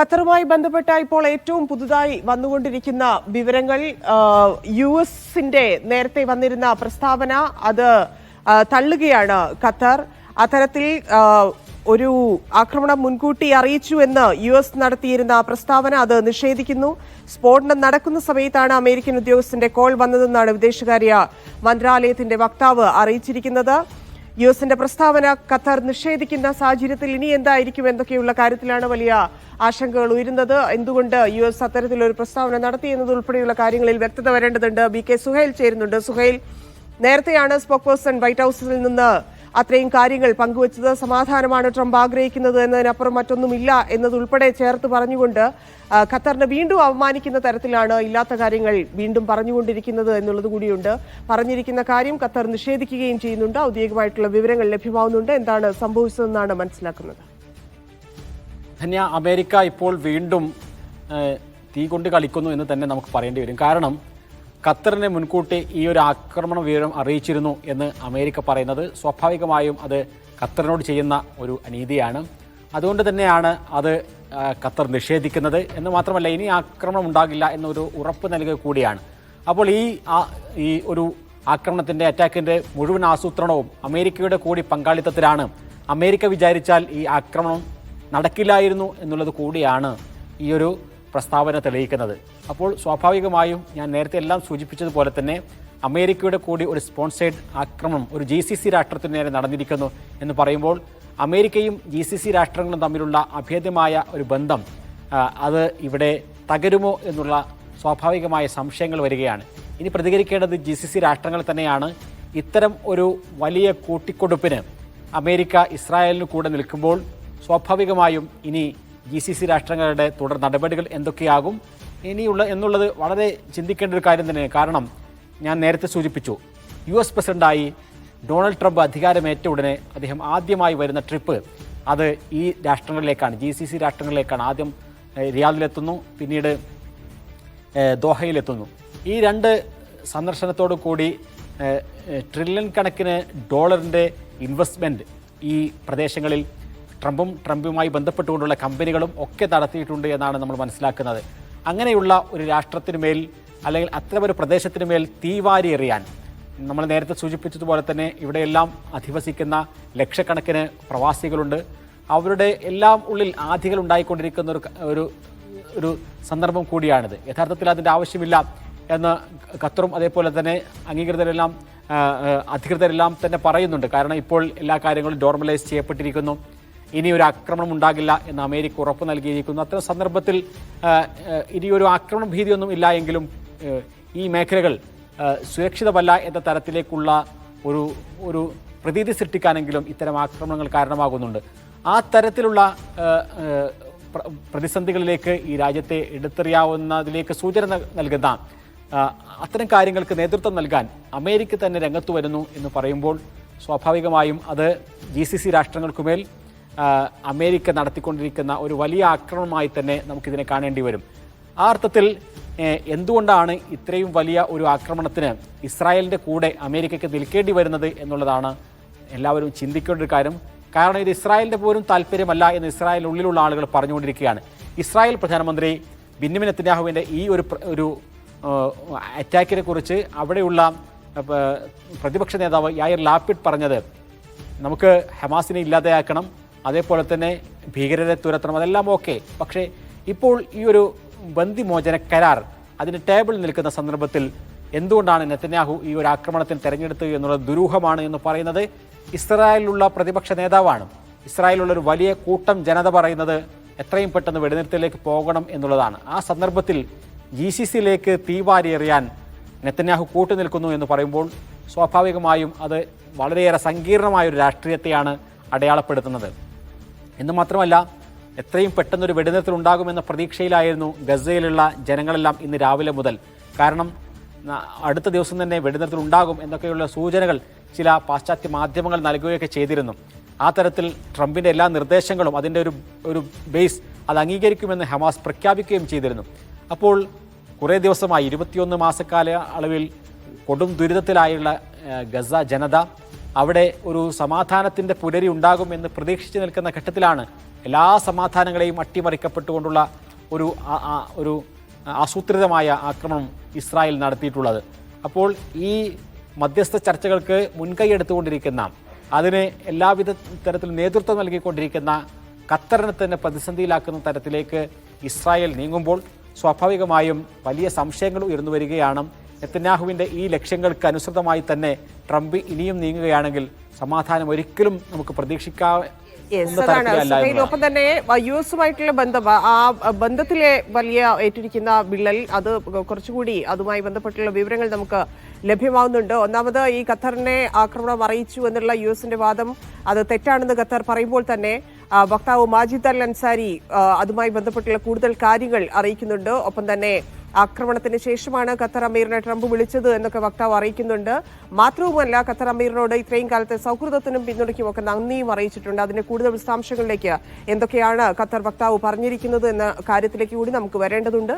ഖത്തറുമായി ബന്ധപ്പെട്ട ഇപ്പോൾ ഏറ്റവും പുതുതായി വന്നുകൊണ്ടിരിക്കുന്ന വിവരങ്ങൾ യു എസിന്റെ നേരത്തെ വന്നിരുന്ന പ്രസ്താവന അത് തള്ളുകയാണ് ഖത്തർ. അത്തരത്തിൽ ഒരു ആക്രമണം മുൻകൂട്ടി അറിയിച്ചു എന്ന് യു എസ് നടത്തിയിരുന്ന പ്രസ്താവന അത് നിഷേധിക്കുന്നു. സ്ഫോടനം നടക്കുന്ന സമയത്താണ് അമേരിക്കൻ ഉദ്യോഗസ്ഥന്റെ കോൾ വന്നതെന്നാണ് വിദേശകാര്യ മന്ത്രാലയത്തിന്റെ വക്താവ് അറിയിച്ചിരിക്കുന്നത്. യു എസിന്റെ പ്രസ്താവന ഖത്തർ നിഷേധിക്കുന്ന സാഹചര്യത്തിൽ ഇനി എന്തായിരിക്കും എന്നൊക്കെയുള്ള കാര്യത്തിലാണ് വലിയ ആശങ്കകൾ ഉയരുന്നത്. എന്തുകൊണ്ട് യു എസ് അത്തരത്തിലൊരു പ്രസ്താവന നടത്തി എന്നതുൾപ്പെടെയുള്ള കാര്യങ്ങളിൽ വ്യക്തത വരേണ്ടതുണ്ട്. ബി കെ സുഹൈൽ ചേരുന്നുണ്ട്. സുഹൈൽ നേരത്തെയാണ് സ്പോക് പേഴ്സൺ വൈറ്റ് ഹൌസിൽ നിന്ന് അത്രയും കാര്യങ്ങൾ പങ്കുവച്ചത് സമാധാനമാണ് ട്രംപ് ആഗ്രഹിക്കുന്നത് എന്നതിനപ്പുറം മറ്റൊന്നുമില്ല എന്നതുൾപ്പെടെ ചേർത്ത് പറഞ്ഞുകൊണ്ട് ഖത്തറിനെ വീണ്ടും അപമാനിക്കുന്ന തരത്തിലാണ് ഇല്ലാത്ത കാര്യങ്ങൾ വീണ്ടും പറഞ്ഞുകൊണ്ടിരിക്കുന്നത് എന്നുള്ളത് കൂടിയുണ്ട്. പറഞ്ഞിരിക്കുന്ന കാര്യം ഖത്തർ നിഷേധിക്കുകയും ചെയ്യുന്നുണ്ട്. ഔദ്യോഗികമായിട്ടുള്ള വിവരങ്ങൾ ലഭ്യമാവുന്നുണ്ട്. എന്താണ് സംഭവിച്ചതെന്നാണ് മനസ്സിലാക്കുന്നത്. ധന്യ അമേരിക്ക ഇപ്പോൾ വീണ്ടും തീ കൊണ്ട് കളിക്കുന്നു എന്ന് തന്നെ നമുക്ക് പറയേണ്ടി വരും. കാരണം ഖത്തറിനെ മുൻകൂട്ടി ഈ ഒരു ആക്രമണ വിവരം അറിയിച്ചിരുന്നു എന്ന് അമേരിക്ക പറയുന്നത് സ്വാഭാവികമായും അത് ഖത്തറിനോട് ചെയ്യുന്ന ഒരു അനീതിയാണ്. അതുകൊണ്ട് തന്നെയാണ് അത് ഖത്തർ നിഷേധിക്കുന്നത് എന്ന് മാത്രമല്ല ഇനി ആക്രമണം ഉണ്ടാകില്ല എന്നൊരു ഉറപ്പ് നൽകുക കൂടിയാണ്. അപ്പോൾ ഈ ഈ ഒരു ആക്രമണത്തിന്റെ അറ്റാക്കിന്റെ മുഴുവൻ ആസൂത്രണവും അമേരിക്കയുടെ കൂടി പങ്കാളിത്തത്തിലാണ്. അമേരിക്ക വിചാരിച്ചാൽ ഈ ആക്രമണം നടക്കില്ലായിരുന്നു എന്നുള്ളത് കൂടിയാണ് ഈ ഒരു പ്രസ്താവന തെളിയിക്കുന്നത്. അപ്പോൾ സ്വാഭാവികമായും ഞാൻ നേരത്തെ എല്ലാം സൂചിപ്പിച്ചതുപോലെ തന്നെ അമേരിക്കയുടെ കൂടി ഒരു സ്പോൺസേഡ് ആക്രമണം ഒരു ജി സി സി രാഷ്ട്രത്തിന് നേരെ നടന്നിരിക്കുന്നു എന്ന് പറയുമ്പോൾ അമേരിക്കയും ജി സി സി രാഷ്ട്രങ്ങളും തമ്മിലുള്ള അഭേദ്യമായ ഒരു ബന്ധം അത് ഇവിടെ തകരുമോ എന്നുള്ള സ്വാഭാവികമായ സംശയങ്ങൾ വരികയാണ്. ഇനി പ്രതികരിക്കേണ്ടത് ജി സി സി രാഷ്ട്രങ്ങൾ തന്നെയാണ്. ഇത്തരം ഒരു വലിയ കൂട്ടിക്കൊടുപ്പിന് അമേരിക്ക ഇസ്രായേലിന് കൂടെ നിൽക്കുമ്പോൾ സ്വാഭാവികമായും ഇനി ജി സി സി രാഷ്ട്രങ്ങളുടെ തുടർ നടപടികൾ എന്തൊക്കെയാകും? ഇനിയുള്ള എന്നുള്ളത് വളരെ ചിന്തിക്കേണ്ട ഒരു കാര്യം തന്നെയാണ് കാരണം ഞാൻ നേരത്തെ സൂചിപ്പിച്ചു യു എസ് പ്രസിഡന്റായി ഡൊണാൾഡ് ട്രംപ് അധികാരമേറ്റ ഉടനെ അദ്ദേഹം ആദ്യമായി വരുന്ന ട്രിപ്പ് അത് ഈ രാഷ്ട്രങ്ങളിലേക്കാണ് ജി സി സി രാഷ്ട്രങ്ങളിലേക്കാണ്. ആദ്യം റിയാദിലെത്തുന്നു പിന്നീട് ദോഹയിലെത്തുന്നു. ഈ രണ്ട് സന്ദർശനത്തോടു കൂടി ട്രില്യൺ കണക്കിന് ഡോളറിന്റെ ഇൻവെസ്റ്റ്മെന്റ് ഈ പ്രദേശങ്ങളിൽ ട്രംപും ട്രംപുമായി ബന്ധപ്പെട്ടുകൊണ്ടുള്ള കമ്പനികളും ഒക്കെ നടത്തിയിട്ടുണ്ട് എന്നാണ് നമ്മൾ മനസ്സിലാക്കുന്നത്. അങ്ങനെയുള്ള ഒരു രാഷ്ട്രത്തിന് മേൽ അല്ലെങ്കിൽ അത്തരമൊരു പ്രദേശത്തിന് മേൽ തീവാരി എറിയാൻ നമ്മൾ നേരത്തെ സൂചിപ്പിച്ചതുപോലെ തന്നെ ഇവിടെയെല്ലാം അധിവസിക്കുന്ന ലക്ഷക്കണക്കിന് പ്രവാസികളുണ്ട്. അവരുടെ എല്ലാം ഉള്ളിൽ ആധികൾ ഉണ്ടായിക്കൊണ്ടിരിക്കുന്ന ഒരു ഒരു ഒരു സന്ദർഭം കൂടിയാണിത്. യഥാർത്ഥത്തിൽ അതിന്റെ ആവശ്യമില്ല എന്ന് ഖത്തറും അതേപോലെ തന്നെ അംഗീകൃതരെല്ലാം അധികൃതരെല്ലാം തന്നെ പറയുന്നുണ്ട്. കാരണം ഇപ്പോൾ എല്ലാ കാര്യങ്ങളും നോർമലൈസ് ചെയ്യപ്പെട്ടിരിക്കുന്നു. ഇനി ഒരു ആക്രമണം ഉണ്ടാകില്ല എന്ന് അമേരിക്ക ഉറപ്പ് നൽകിയിരിക്കുന്നു. അത്തരം സന്ദർഭത്തിൽ ഇനിയൊരു ആക്രമണ ഭീതിയൊന്നും ഇല്ല എങ്കിലും ഈ മേഖലകൾ സുരക്ഷിതമല്ല എന്ന തരത്തിലേക്കുള്ള ഒരു ഒരു പ്രതീതി സൃഷ്ടിക്കാനെങ്കിലും ഇത്തരം ആക്രമണങ്ങൾ കാരണമാകുന്നുണ്ട്. ആ തരത്തിലുള്ള പ്രതിസന്ധികളിലേക്ക് ഈ രാജ്യത്തെ എടുത്തെറിയാവുന്നതിലേക്ക് സൂചന നൽ- നൽകുന്ന അത്തരം കാര്യങ്ങൾക്ക് നേതൃത്വം നൽകാൻ അമേരിക്ക തന്നെ രംഗത്ത് വരുന്നു എന്ന് പറയുമ്പോൾ സ്വാഭാവികമായും അത് ജി സി സി രാഷ്ട്രങ്ങൾക്കുമേൽ അമേരിക്ക നടത്തിക്കൊണ്ടിരിക്കുന്ന ഒരു വലിയ ആക്രമണമായി തന്നെ നമുക്കിതിനെ കാണേണ്ടി വരും. ആ അർത്ഥത്തിൽ എന്തുകൊണ്ടാണ് ഇത്രയും വലിയ ഒരു ആക്രമണത്തിന് ഇസ്രായേലിന്റെ കൂടെ അമേരിക്കയ്ക്ക് നിൽക്കേണ്ടി വരുന്നത് എന്നുള്ളതാണ് എല്ലാവരും ചിന്തിക്കേണ്ട ഒരു കാര്യം. കാരണം ഇത് ഇസ്രായേലിന്റെ പോലും താല്പര്യമല്ല എന്ന് ഇസ്രായേലിനുള്ളിലുള്ള ആളുകൾ പറഞ്ഞുകൊണ്ടിരിക്കുകയാണ്. ഇസ്രായേൽ പ്രധാനമന്ത്രി ബിന്നിമിൻ നെത്തന്യാഹുവിന്റെ ഈ ഒരു ഒരു അറ്റാക്കിനെ കുറിച്ച് അവിടെയുള്ള പ്രതിപക്ഷ നേതാവ് യായർ ലാപ്പിഡ് പറഞ്ഞത് നമുക്ക് ഹമാസിനെ ഇല്ലാതെയാക്കണം അതേപോലെ തന്നെ ഭീകരരെ തുരത്തണം അതെല്ലാം ഓക്കെ. പക്ഷേ ഇപ്പോൾ ഈ ഒരു ബന്ദിമോചന കരാർ അതിന് ടേബിൾ നിൽക്കുന്ന സന്ദർഭത്തിൽ എന്തുകൊണ്ടാണ് നെത്തന്യാഹു ഈ ഒരു ആക്രമണത്തിന് തെരഞ്ഞെടുത്തത് എന്നുള്ളത് ദുരൂഹമാണ് എന്ന് പറയുന്നത്? ഇസ്രായേലിലുള്ള പ്രതിപക്ഷ നേതാവാണ്. ഇസ്രായേലിലുള്ള ഒരു വലിയ കൂട്ടം ജനത പറയുന്നത് എത്രയും പെട്ടെന്ന് വെടിനിർത്തലിലേക്ക് പോകണം എന്നുള്ളതാണ്. ആ സന്ദർഭത്തിൽ ജി സി സിയിലേക്ക് തീവാരിയെറിയാൻ നെത്തന്യാഹു കൂട്ടുനിൽക്കുന്നു എന്ന് പറയുമ്പോൾ സ്വാഭാവികമായും അത് വളരെയേറെ സങ്കീർണമായ ഒരു രാഷ്ട്രീയത്തെയാണ് അടയാളപ്പെടുത്തുന്നത്. എന്ന് മാത്രമല്ല എത്രയും പെട്ടെന്നൊരു വെടിനിർത്തൽ ഉണ്ടാകുമെന്ന പ്രതീക്ഷയിലായിരുന്നു ഗസയിലുള്ള ജനങ്ങളെല്ലാം ഇന്ന് രാവിലെ മുതൽ. കാരണം അടുത്ത ദിവസം തന്നെ വെടിനിർത്തൽ ഉണ്ടാകും എന്നൊക്കെയുള്ള സൂചനകൾ ചില പാശ്ചാത്യ മാധ്യമങ്ങൾ നൽകുകയൊക്കെ ചെയ്തിരുന്നു. ആ തരത്തിൽ ട്രംപിന്റെ എല്ലാ നിർദ്ദേശങ്ങളും അതിന്റെ ഒരു ഒരു ബേസ് അത് അംഗീകരിക്കുമെന്ന് ഹമാസ് പ്രഖ്യാപിക്കുകയും ചെയ്തിരുന്നു. അപ്പോൾ കുറേ ദിവസമായി ഇരുപത്തിയൊന്ന് മാസക്കാല അളവിൽ കൊടും ദുരിതത്തിലായുള്ള ഗസ ജനത അവിടെ ഒരു സമാധാനത്തിന്റെ പുലരി ഉണ്ടാകുമെന്ന് പ്രതീക്ഷിച്ചു നിൽക്കുന്ന ഘട്ടത്തിലാണ് എല്ലാ സമാധാനങ്ങളെയും അട്ടിമറിക്കപ്പെട്ടുകൊണ്ടുള്ള ഒരു ഒരു ആസൂത്രിതമായ ആക്രമണം ഇസ്രായേൽ നടത്തിയിട്ടുള്ളത്. അപ്പോൾ ഈ മധ്യസ്ഥ ചർച്ചകൾക്ക് മുൻകൈ എടുത്തുകൊണ്ടിരിക്കുന്ന അതിന് എല്ലാവിധ തരത്തിലും നേതൃത്വം നൽകിക്കൊണ്ടിരിക്കുന്ന ഖത്തറിനെ തന്നെ പ്രതിസന്ധിയിലാക്കുന്ന തരത്തിലേക്ക് ഇസ്രായേൽ നീങ്ങുമ്പോൾ സ്വാഭാവികമായും വലിയ സംശയങ്ങൾ ഉയർന്നു വരികയാണ്. നെത്തന്യാഹുവിന്റെ ഈ ലക്ഷ്യങ്ങൾക്ക് അനുസൃതമായി തന്നെ ട്രംപ് ഇനിയും നീങ്ങുകയാണെങ്കിൽ സമാധാനം ഒരിക്കലും നമുക്ക് പ്രതീക്ഷിക്കാ Yes, എന്ന അതാണ് തരത്തിലല്ല സുഹൈൽ. എന്നുള്ളതാണ്. ഒപ്പം തന്നെ യു എസുമായിട്ടുള്ള ബന്ധം ആ- ആ ബന്ധത്തിലെ വലിയ ഏറ്റിരിക്കുന്ന വിള്ളൽ അത് കുറച്ചുകൂടി അതുമായി ബന്ധപ്പെട്ടുള്ള വിവരങ്ങൾ നമുക്ക് ലഭ്യമാവുന്നുണ്ട് ഒന്നാമത് ഈ ഖത്തറിനെ ആക്രമണം അറിയിച്ചു എന്നുള്ള യു എസിന്റെ വാദം അത് തെറ്റാണെന്ന് ഖത്തർ പറയുമ്പോൾ തന്നെ വക്താവ് മാജിദ് അൽ അൻസാരി അതുമായി ബന്ധപ്പെട്ടുള്ള കൂടുതൽ കാര്യങ്ങൾ അറിയിക്കുന്നുണ്ട് ഒപ്പം തന്നെ ആക്രമണത്തിന് ശേഷമാണ് ഖത്തർ അമീറിനെ ട്രംപ് വിളിച്ചത് എന്നൊക്കെ വക്താവ് അറിയിക്കുന്നുണ്ട്. മാത്രവുമല്ല ഖത്തർ അമീറിനോട് ഇത്രയും കാലത്തെ സൗഹൃദത്തിനും പിന്തുണയ്ക്കും ഒക്കെ നന്ദിയും അറിയിച്ചിട്ടുണ്ട്. അതിന്റെ കൂടുതൽ വിശദാംശങ്ങളിലേക്ക് എന്തൊക്കെയാണ് ഖത്തർ വക്താവ് പറഞ്ഞിരിക്കുന്നത് എന്ന കാര്യത്തിലേക്ക് കൂടി നമുക്ക് വരേണ്ടതുണ്ട്.